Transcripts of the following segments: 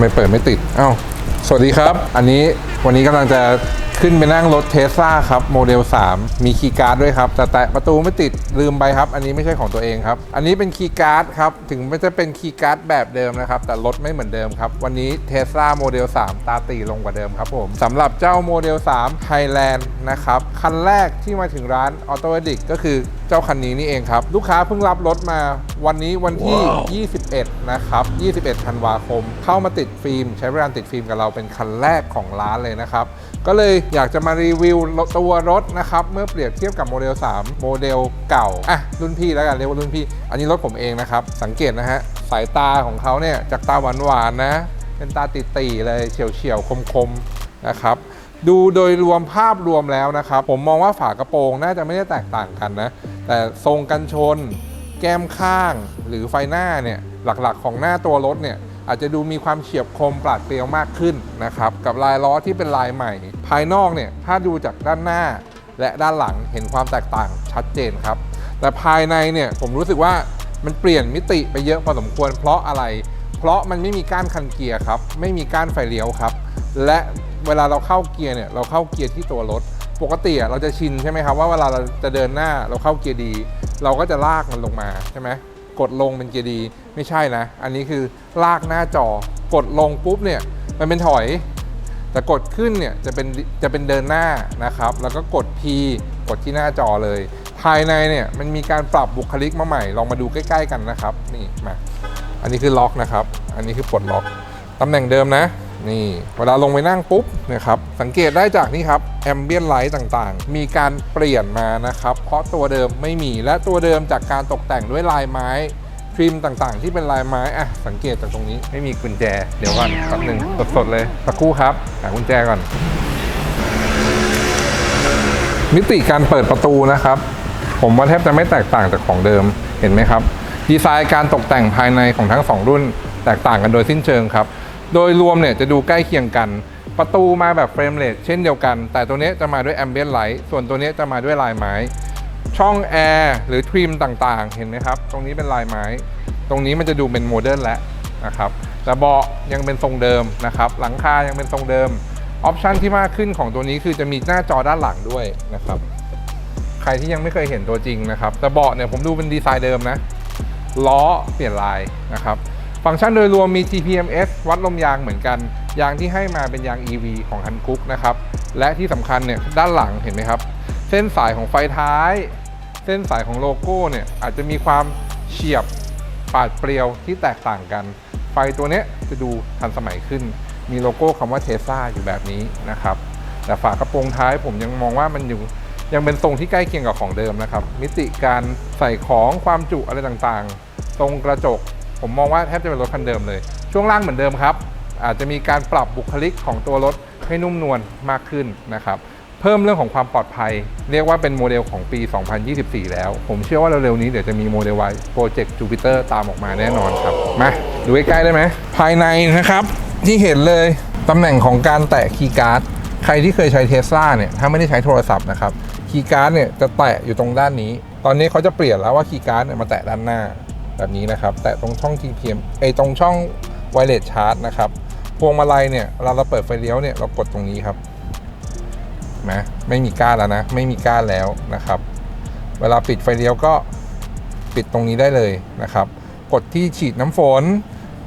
ำไมเปิดไม่ติด เอ้า สวัสดีครับ อันนี้วันนี้กำลังจะ ขึ้นไปนั่งรถเทสลาครับโมเดล 3 มีคีย์การ์ดด้วยครับ แต่แตะประตูไม่ติดลืมไปครับ อันนี้ไม่ใช่ของตัวเองครับ อันนี้เป็นคีย์การ์ดครับ ถึงไม่จะเป็นคีย์การ์ดแบบเดิมนะครับ แต่รถไม่เหมือนเดิมครับ วันนี้เทสลาโมเดล 3 ตาตีลงกว่าเดิมครับผมสำหรับเจ้าโมเดล 3 Highland นะครับ คันแรกที่มาถึงร้าน a u t o a d i c ก็คือเจ้าคันนี้นี่เองครับ ลูกค้าเพิ่งรับรถมาวันนี้วันที่ 21 นะครับ 21ธันวาคม เข้ามาติดฟิล์ม ใช้บริการติดฟิล์มกับเราเป็นคันแรกของร้านเลยนะครับ ก็เลยอยากจะมารีวิวตัวรถนะครับ เมื่อเปรียบเทียบกับโมเดล 3 โมเดลเก่า อะ รุ่นพี่แล้วกันเรียกว่ารุ่นพี่ อันนี้รถผมเองนะครับ สังเกตนะฮะ สายตาของเขาเนี่ย จากตาหวานๆนะ เป็นตาติๆเลยเฉียวๆ คมๆ นะครับดูโดยรวมภาพรวมแล้วนะครับ ผมมองว่าฝากระโปรงน่าจะไม่ได้แตกต่างกันนะ แต่ทรงกันชน แก้มข้างหรือไฟหน้าเนี่ย หลักๆของหน้าตัวรถเนี่ย อาจจะดูมีความเฉียบคมปราดเปรียวมากขึ้นนะครับกับลายล้อที่เป็นลายใหม่ ภายนอกเนี่ยถ้าดูจากด้านหน้า และด้านหลังเห็นความแตกต่างชัดเจนครับ แต่ภายในเนี่ยผมรู้สึกว่ามันเปลี่ยนมิติไปเยอะพอสมควร เพราะอะไร เพราะมันไม่มีก้านคันเกียร์ครับไม่มีก้านไฟเลี้ยวครับ และเวลาเราเข้าเกียร์เนี่ยเราเข้าเกียร์ที่ตัวรถปกติเราจะชินใช่ไหมครับว่าเวลาเราจะเดินหน้าเราเข้าเกียร์ดี เราก็จะลากมันลงมาใช่ไหม กดลงเป็นเกียร์ดีไม่ใช่นะ อันนี้คือลากหน้าจอกดลงปุ๊บเนี่ยมันเป็นถอย แต่กดขึ้นเนี่ยจะเป็นจะเป็นเดินหน้านะครับ แล้วก็กด P กดที่หน้าจอเลย ภายในเนี่ยมันมีการปรับบุคลิกมาใหม่ ลองมาดูใกล้ ๆ กันนะครับ นี่มา อันนี้คือล็อกนะครับ อันนี้คือปลดล็อกตำแหน่งเดิมนะ นี่เวลาลงไปนั่งปุ๊บนะครับสังเกตได้จากนี่ครับแอมเบียนไลท์ต่างๆ มีการเปลี่ยนมานะครับ เพราะตัวเดิมไม่มีและตัวเดิมจากการตกแต่งด้วยลายไม้ทริมต่างๆ ที่เป็นลายไม้อะสังเกตจากตรงนี้ไม่มีกุญแจ เดี๋ยวก่อนแป๊บหนึ่งสดๆเลยสักครู่ครับหากุญแจก่อน มิติการเปิดประตูนะครับ ผมว่าแทบจะไม่แตกต่างจากของเดิมเห็นไหมครับ ดีไซน์การตกแต่งภายในของทั้ง 2 รุ่น แตกต่างกันโดยสิ้นเชิงครับ โดยรวมเนี่ยจะดูใกล้เคียงกัน ประตูมาแบบเฟรมเลสเช่นเดียวกัน แต่ตัวนี้จะมาด้วยแอมเบียนไลท์ส่วนตัวนี้จะมาด้วยลายไม้ ช่องแอร์หรือทริมต่างๆ เห็นไหมครับ ตรงนี้เป็นลายไม้ ตรงนี้มันจะดูเป็นโมเดิร์นแล้วนะครับแต่เบาะยังเป็นทรงเดิมนะครับ หลังคายังเป็นทรงเดิม ออปชันที่มากขึ้นของตัวนี้คือจะมีหน้าจอด้านหลังด้วยนะครับ ใครที่ยังไม่เคยเห็นตัวจริงนะครับ แต่เบาะเนี่ยผมดูเป็นดีไซน์เดิมนะ ล้อเปลี่ยนลายนะครับ ฟังก์ชันโดยรวมมี TPMS วัดลมยางเหมือนกัน ยางที่ให้มาเป็นยาง EV ของฮันคุกนะครับ และที่สำคัญเนี่ยด้านหลังเห็นไหมครับ เส้นสายของไฟท้าย เส้นสายของโลโก้เนี่ยอาจจะมีความเฉียบปาดเปรียวที่แตกต่างกัน ไฟตัวนี้จะดูทันสมัยขึ้น มีโลโก้คำว่าเทส l a อยู่แบบนี้นะครับ แต่ฝากระโปรงท้ายผมยังมองว่ามันอยู่ยังเป็นทรงที่ใกล้เคียงกับของเดิมนะครับ มิติการใส่ของความจุอะไรต่างๆ ตรงกระจก ผมมองว่าแทบจะเป็นรถคันเดิมเลย ช่วงล่างเหมือนเดิมครับ อาจจะมีการปรับบุคลิกของตัวรถให้นุ่มนวลมากขึ้นนะครับเพิ่มเรื่องของความปลอดภัย เรียกว่าเป็นโมเดลของปี 2024 แล้ว ผมเชื่อว่าเร็วๆนี้เดี๋ยวจะมีโมเดล Y Project Jupiter ตามออกมาแน่นอนครับ มาดูใกล้ๆได้ไหม ภายในนะครับ ที่เห็นเลยตำแหน่งของการแตะคีย์การ์ดใครที่เคยใช้เทสลาเนี่ยถ้าไม่ได้ใช้โทรศัพท์นะครับคีย์การ์ดเนี่ยจะแตะอยู่ตรงด้านนี้ ตอนนี้เขาจะเปลี่ยนแล้วว่าคีย์การ์ดเนี่ยมาแตะด้านหน้า แบบนี้นะครับ แตะตรงช่อง TPM ไอตรงช่อง Wireless Charge นะครับพวงมาลัยเนี่ยเวลาเราเปิดไฟเลี้ยวเนี่ยเรากดตรงนี้ครับนะไม่มีก้านแล้วนะ ไม่มีก้านแล้วนะครับ เวลาปิดไฟเลี้ยวก็ปิดตรงนี้ได้เลยนะครับ กดที่ฉีดน้ำฝน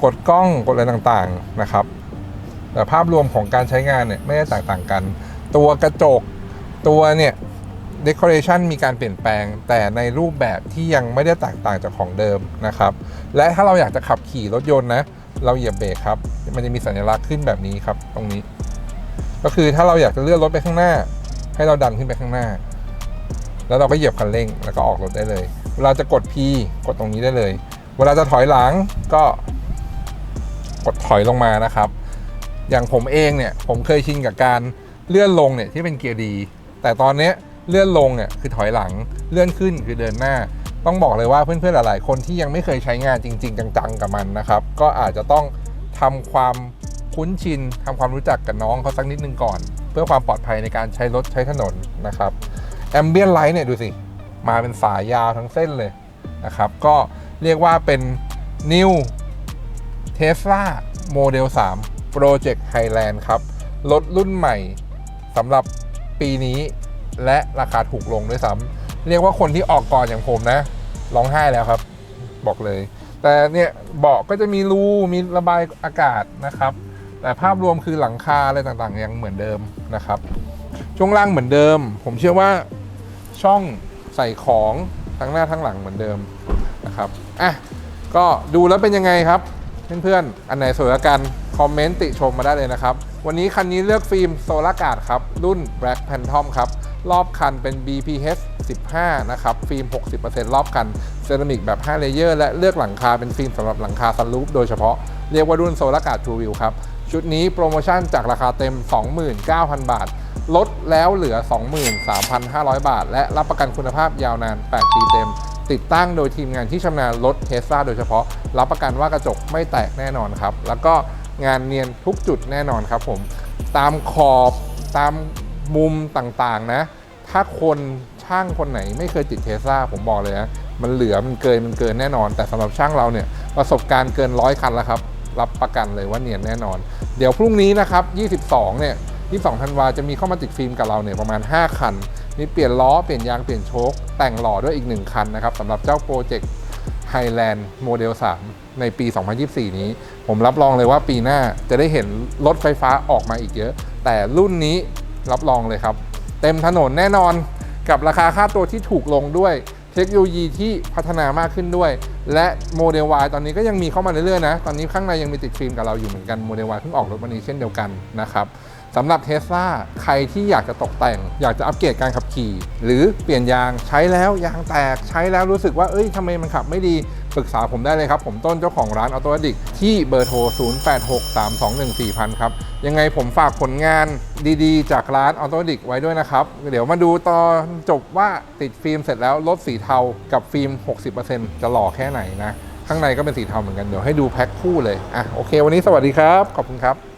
กดกล้องกดอะไรต่างๆนะครับ แต่ภาพรวมของการใช้งานเนี่ยไม่ได้แตกต่างกัน ตัวกระจกตัวเนี่ย เดคอเรชันมีการเปลี่ยนแปลง แต่ในรูปแบบที่ยังไม่ได้แตกต่างจากของเดิมนะครับ และถ้าเราอยากจะขับขี่รถยนต์นะ เราเหยียบเบรกครับ มันจะมีสัญลักษณ์ขึ้นแบบนี้ครับ ตรงนี้ ก็คือถ้าเราอยากจะเลื่อนรถไปข้างหน้า ให้เราดันขึ้นไปข้างหน้า แล้วเราก็เหยียบคันเร่งแล้วก็ออกรถได้เลย เวลาจะกด P กดตรงนี้ได้เลย เวลาจะถอยหลังก็กดถอยลงมานะครับ อย่างผมเองเนี่ยผมเคยชินกับการเลื่อนลงเนี่ยที่เป็นเกียร์ดี แต่ตอนเนี้ย เลื่อนลงเนี่ยคือถอยหลังเลื่อนขึ้นคือเดินหน้า ต้องบอกเลยว่าเพื่อนๆหลายๆ คนที่ยังไม่เคยใช้งานจริง ๆ จังๆกับมันนะครับ ก็อาจจะต้องทำความคุ้นชินทำความรู้จักกับน้องเขาสักนิดนึงก่อน เพื่อความปลอดภัยในการใช้รถใช้ถนนนะครับแอมเบียนไลท์เนี่ยดูสิ มาเป็นสายยาวทั้งเส้นเลยนะครับ ก็เรียกว่าเป็น New Tesla โมเดล3 Project Highland ครับ รถรุ่นใหม่สำหรับปีนี้ และราคาถูกลงด้วยซ้ำเรียกว่าคนที่ออกก่อนอย่างผมนะร้องไห้แล้วครับ บอกเลย แต่เนี่ยเบาะก็จะมีรูมีระบายอากาศนะครับ แต่ภาพรวมคือหลังคาอะไรต่างๆ ยังเหมือนเดิมนะครับช่วงล่างเหมือนเดิม ผมเชื่อว่าช่องใส่ของทั้งหน้าทั้งหลังเหมือนเดิมนะครับอะก็ดูแล้วเป็นยังไงครับ เพื่อนๆ อันไหนสวยกว่ากัน คอมเมนต์ติชมมาได้เลยนะครับ วันนี้คันนี้เลือกฟิล์มโซลาร์กาดครับ รุ่น Black Phantom ครับ รอบคันเป็น BPH 15 นะครับ ฟิล์ม 60%รอบคัน เซรามิกแบบ 5 เลเยอร์ และเลือกหลังคาเป็นฟิล์มสำหรับหลังคาซันรูฟโดยเฉพาะ เรียกว่ารุ่นโซลาร์กาด True View ครับ ชุดนี้โปรโมชั่นจากราคาเต็ม 29,000 บาท ลดแล้วเหลือ 23,500 บาท และรับประกันคุณภาพยาวนาน 8 ปีเต็ม ติดตั้งโดยทีมงานที่ชำนาญรถเทสลาโดยเฉพาะ รับประกันว่ากระจกไม่แตกแน่นอนครับ แล้วก็ งานเนียนทุกจุดแน่นอนครับผมตามขอบตามมุมต่างๆนะ ถ้าคนช่างคนไหนไม่เคยติดเทสลาผมบอกเลยนะมันเหลือมันเกินมันเกินแน่นอน แต่สำหรับช่างเราเนี่ยประสบการณ์เกินร้อยคันแล้วครับ รับประกันเลยว่าเนียนแน่นอน เดี๋ยวพรุ่งนี้นะครับ 22 เนี่ย 22ธันวาจะมีเข้ามาติดฟิล์มกับเราเนี่ยประมาณ 5 คันมีเปลี่ยนล้อเปลี่ยนยางเปลี่ยนโชคแต่งหล่อด้วยอีก 1 คันนะครับสำหรับเจ้าโปรเจกต์ Highland โมเดล 3 ในปี 2024 นี้ ผมรับรองเลยว่าปีหน้าจะได้เห็นรถไฟฟ้าออกมาอีกเยอะ แต่รุ่นนี้รับรองเลยครับ เต็มถนนแน่นอนกับราคาค่าตัวที่ถูกลงด้วย เทคโนโลยีที่พัฒนามากขึ้นด้วย และโมเดล Y ตอนนี้ก็ยังมีเข้ามาเรื่อยๆนะ ตอนนี้ข้างในยังมีติดฟิล์มกับเราอยู่เหมือนกันโมเดล Y เพิ่งออกรถวันนี้เช่นเดียวกันนะครับ สำหรับเทสลาใครที่อยากจะตกแต่ง อยากจะอัปเกรดการขับขี่ หรือเปลี่ยนยางใช้แล้วยางแตกใช้แล้วรู้สึกว่าเอ้ยทำไมมันขับไม่ดีปรึกษาผมได้เลยครับ ผมต้นเจ้าของร้านออโตดิกที่เบอร์โทร 0863214000 ครับ ยังไงผมฝากผลงานดีๆ จากร้านออโตดิกไว้ด้วยนะครับ เดี๋ยวมาดูตอนจบว่าติดฟิล์มเสร็จแล้วรถสีเทากับฟิล์ม 60%จะหล่อแค่ไหนนะ ข้างในก็เป็นสีเทาเหมือนกัน เดี๋ยวให้ดูแพ็คคู่เลย อะโอเค วันนี้สวัสดีครับ ขอบคุณครับ